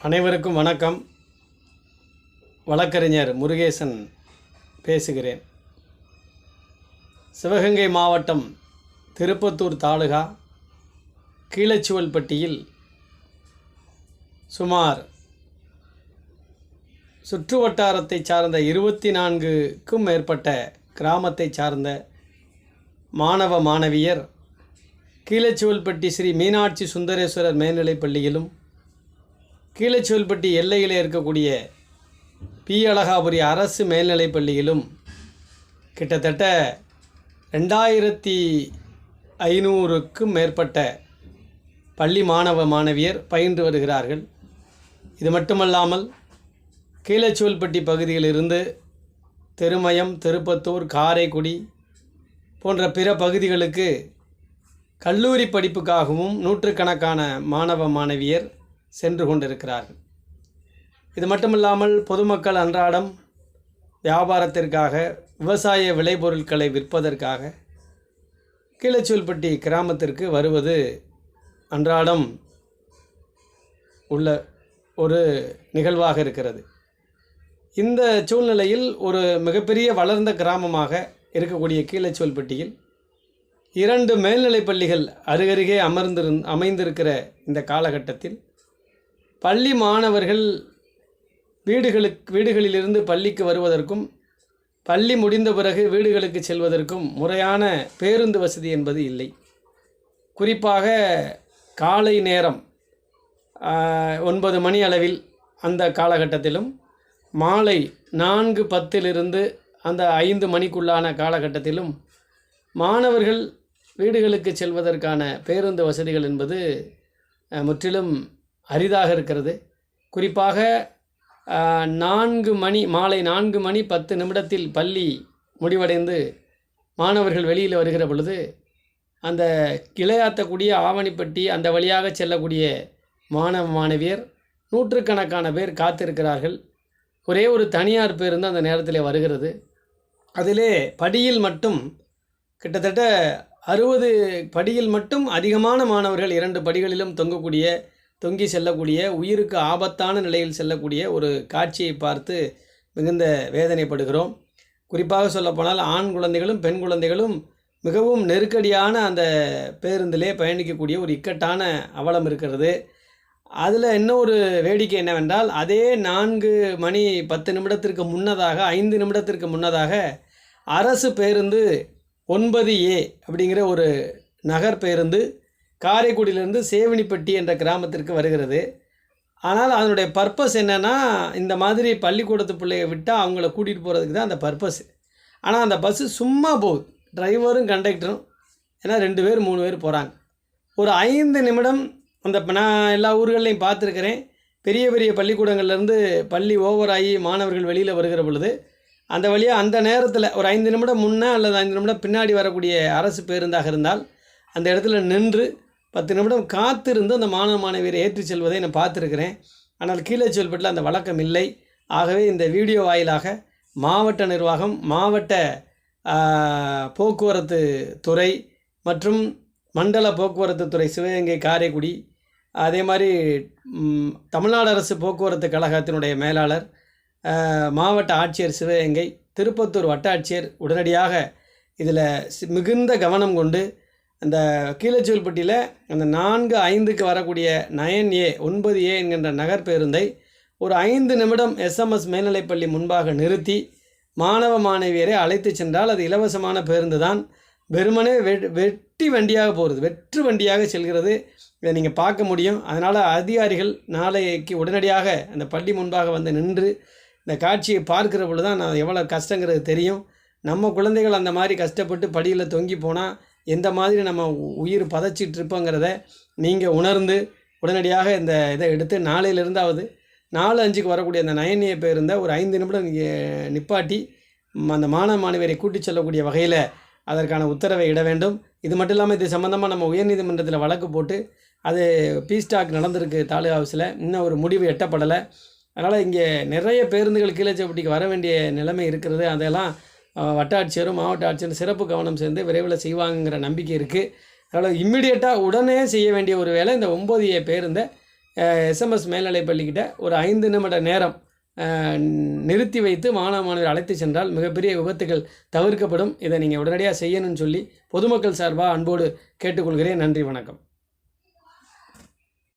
அனைவருக்கும் வணக்கம். வழக்கறிஞர் முருகேசன் பேசுகிறேன். சிவகங்கை மாவட்டம் திருப்பத்தூர் தாலுகா கீழச்சுவல்பட்டியில் சுமார் சுற்று வட்டாரத்தை சார்ந்த இருபத்தி நான்குக்கும் மேற்பட்ட கிராமத்தை சார்ந்த மாணவ மாணவியர் கீழச்சுவல்பட்டி ஸ்ரீ மீனாட்சி சுந்தரேஸ்வரர் மேல்நிலைப் பள்ளியிலும் கீழச்சுவல்பட்டி எல்லையில் இருக்கக்கூடிய பி. அழகாபுரி அரசு மேல்நிலைப் பள்ளியிலும் கிட்டத்தட்ட ரெண்டாயிரத்தி ஐநூறுக்கும் மேற்பட்ட பள்ளி மாணவ மாணவியர் பயின்று வருகிறார்கள். இது மட்டுமல்லாமல் கீழச்சுவல்பட்டி பகுதியிலிருந்து திருமயம் திருப்பத்தூர் காரைக்குடி போன்ற பிற பகுதிகளுக்கு கல்லூரி படிப்புக்காகவும் நூற்றுக்கணக்கான மாணவ மாணவியர் சென்று கொண்டிருக்கிறார்கள். இது மட்டுமில்லாமல் பொதுமக்கள் அன்றாடம் வியாபாரத்திற்காக விவசாய விளைபொருட்களை விற்பதற்காக கீழச்சூல்பட்டி கிராமத்திற்கு வருவது அன்றாடம் உள்ள ஒரு நிகழ்வாக இருக்கிறது. இந்த சூழ்நிலையில் ஒரு மிகப்பெரிய வளர்ந்த கிராமமாக இருக்கக்கூடிய கீழச்சூல்பட்டியில் இரண்டு மேல்நிலைப் பள்ளிகள் அருகருகே அமர்ந்திரு அமைந்திருக்கிற இந்த காலகட்டத்தில் பள்ளி மாணவர்கள் வீடுகளுக்கு வீடுகளிலிருந்து பள்ளிக்கு வருவதற்கும் பள்ளி முடிந்த பிறகு வீடுகளுக்கு செல்வதற்கும் முறையான பேருந்து வசதி என்பது இல்லை. குறிப்பாக காலை நேரம் ஒன்பது மணி அளவில் அந்த காலகட்டத்திலும் மாலை நான்கு பத்திலிருந்து அந்த ஐந்து மணிக்குள்ளான காலகட்டத்திலும் மாணவர்கள் வீடுகளுக்கு செல்வதற்கான பேருந்து வசதிகள் என்பது முற்றிலும் அரிதாக இருக்கிறது. குறிப்பாக நான்கு மணி மாலை நான்கு மணி பத்து நிமிடத்தில் பள்ளி முடிவடைந்து மாணவர்கள் வெளியில் வருகிற பொழுது அந்த கிளையாத்தக்கூடிய ஆவணிப்பட்டி அந்த வழியாக செல்லக்கூடிய மாணவ மாணவியர் நூற்றுக்கணக்கான பேர் காத்திருக்கிறார்கள். ஒரே ஒரு தனியார் பேருந்து அந்த நேரத்தில் வருகிறது. அதிலே படியில் மட்டும் கிட்டத்தட்ட அறுபது படியில் மட்டும் அதிகமான மாணவர்கள் இரண்டு படிகளிலும் தொங்கக்கூடிய தொங்கி செல்லக்கூடிய உயிருக்கு ஆபத்தான நிலையில் செல்லக்கூடிய ஒரு காட்சியை பார்த்து மிகுந்த வேதனைப்படுகிறோம். குறிப்பாக சொல்லப்போனால் ஆண் குழந்தைகளும் பெண் குழந்தைகளும் மிகவும் நெருக்கடியான அந்த பேருந்திலே பயணிக்கக்கூடிய ஒரு இக்கட்டான அவலம் இருக்கிறது. அதில் இன்னொரு வேடிக்கை என்னவென்றால் அதே நான்கு மணி பத்து நிமிடத்திற்கு முன்னதாக ஐந்து நிமிடத்திற்கு முன்னதாக அரசு பேருந்து ஒன்பது ஏ அப்படிங்கிற ஒரு நகர் பேருந்து காரைக்குடியிலிருந்து சேவனிப்பட்டி என்ற கிராமத்திற்கு வருகிறது. ஆனால் அதனுடைய பர்பஸ் என்னென்னா இந்த மாதிரி பள்ளிக்கூடத்து பிள்ளைய விட்டால் அவங்கள கூட்டிகிட்டு போகிறதுக்கு தான் அந்த பர்பஸ். ஆனால் அந்த பஸ்ஸு சும்மா போகுது. டிரைவரும் கண்டக்டரும் ஏன்னா ரெண்டு பேர் மூணு பேர் போகிறாங்க ஒரு ஐந்து நிமிடம் அந்த நான் எல்லா ஊர்கள்லையும் பார்த்துருக்கிறேன். பெரிய பெரிய பள்ளிக்கூடங்கள்லேருந்து பள்ளி ஓவர் ஆகி மாணவர்கள் வெளியில் வருகிற பொழுது அந்த வழியாக அந்த நேரத்தில் ஒரு ஐந்து நிமிடம் முன்னே அல்லது ஐந்து நிமிடம் பின்னாடி வரக்கூடிய அரசு பேருந்தாக இருந்தால் அந்த இடத்துல நின்று பத்து நிமிடம் காத்திருந்து அந்த மாணவ மாணவியரை ஏற்றிச் செல்வதை நான் பார்த்துருக்கிறேன். ஆனால் கீழே சொல்பட்டில் அந்த வழக்கம் இல்லை. ஆகவே இந்த வீடியோ வாயிலாக மாவட்ட நிர்வாகம் மாவட்ட போக்குவரத்து துறை மற்றும் மண்டல போக்குவரத்து துறை சிவகங்கை காரைக்குடி அதே மாதிரி தமிழ்நாடு அரசு போக்குவரத்து கழகத்தினுடைய மேலாளர் மாவட்ட ஆட்சியர் சிவகங்கை திருப்பத்தூர் வட்டாட்சியர் உடனடியாக இதில் மிகுந்த கவனம் கொண்டு அந்த கீழச்சூல்பட்டியில் அந்த நான்கு ஐந்துக்கு வரக்கூடிய நயன் ஏ ஒன்பது ஏ என்கின்ற நகர் பேருந்தை ஒரு ஐந்து நிமிடம் எஸ்எம்எஸ் மேல்நிலைப்பள்ளி முன்பாக நிறுத்தி மாணவ மாணவியரை அழைத்து சென்றால் அது இலவசமான பேருந்து தான் வெறுமனே வெ வெட்டி வண்டியாக போகிறது வெற்று வண்டியாக செல்கிறது. இதை நீங்கள் பார்க்க முடியும். அதனால் அதிகாரிகள் நாளைக்கு உடனடியாக அந்த பள்ளி முன்பாக வந்து நின்று இந்த காட்சியை பார்க்கிற பொழுது தான் நான் எவ்வளோ கஷ்டங்கிறது தெரியும். நம்ம குழந்தைகள் அந்த மாதிரி கஷ்டப்பட்டு படியில் தொங்கி போனால் எந்த மாதிரி நம்ம உ- உயிர் பதச்சிட்டு இருப்போங்கிறத நீங்கள் உணர்ந்து உடனடியாக இந்த இதை எடுத்து நாளையிலிருந்தாவது நாலு அஞ்சுக்கு வரக்கூடிய அந்த நயனிய பேருந்தை ஒரு ஐந்து நிமிடம் இங்கே நிப்பாட்டி அந்த மாணவ மாணவியரை கூட்டிச் செல்லக்கூடிய வகையில் அதற்கான உத்தரவை இட வேண்டும். இது மட்டும் இல்லாமல் இது சம்மந்தமாக நம்ம உயர்நீதிமன்றத்தில் வழக்கு போட்டு அது பீஸ்டாக் நடந்திருக்கு தாலுகா ஹவுஸில் இன்னும் ஒரு முடிவு எட்டப்படலை. அதனால் இங்கே நிறைய பேருந்துகள் கீழச்சப்பட்டிக்கு வர வேண்டிய நிலைமை இருக்கிறது. அதெல்லாம் வட்டாட்சியரும் மாவட்ட ஆட்சியரும் சிறப்பு கவனம் சேர்ந்து விரைவில் செய்வாங்கங்கிற நம்பிக்கை இருக்குது அதனால் இம்மிடியட்டாக உடனே செய்ய வேண்டிய ஒரு வேலை இந்த ஒம்பது ஏ பேருந்தை எஸ்எம்எஸ் மேல்நிலைப் பள்ளிக்கிட்ட ஒரு ஐந்து நிமிட நேரம் நிறுத்தி வைத்து மாணவ மாணவர் அழைத்து சென்றால் மிகப்பெரிய விபத்துகள் தவிர்க்கப்படும். இதை நீங்கள் உடனடியாக செய்யணும்னு சொல்லி பொதுமக்கள் சார்பாக அன்போடு கேட்டுக்கொள்கிறேன். நன்றி வணக்கம்.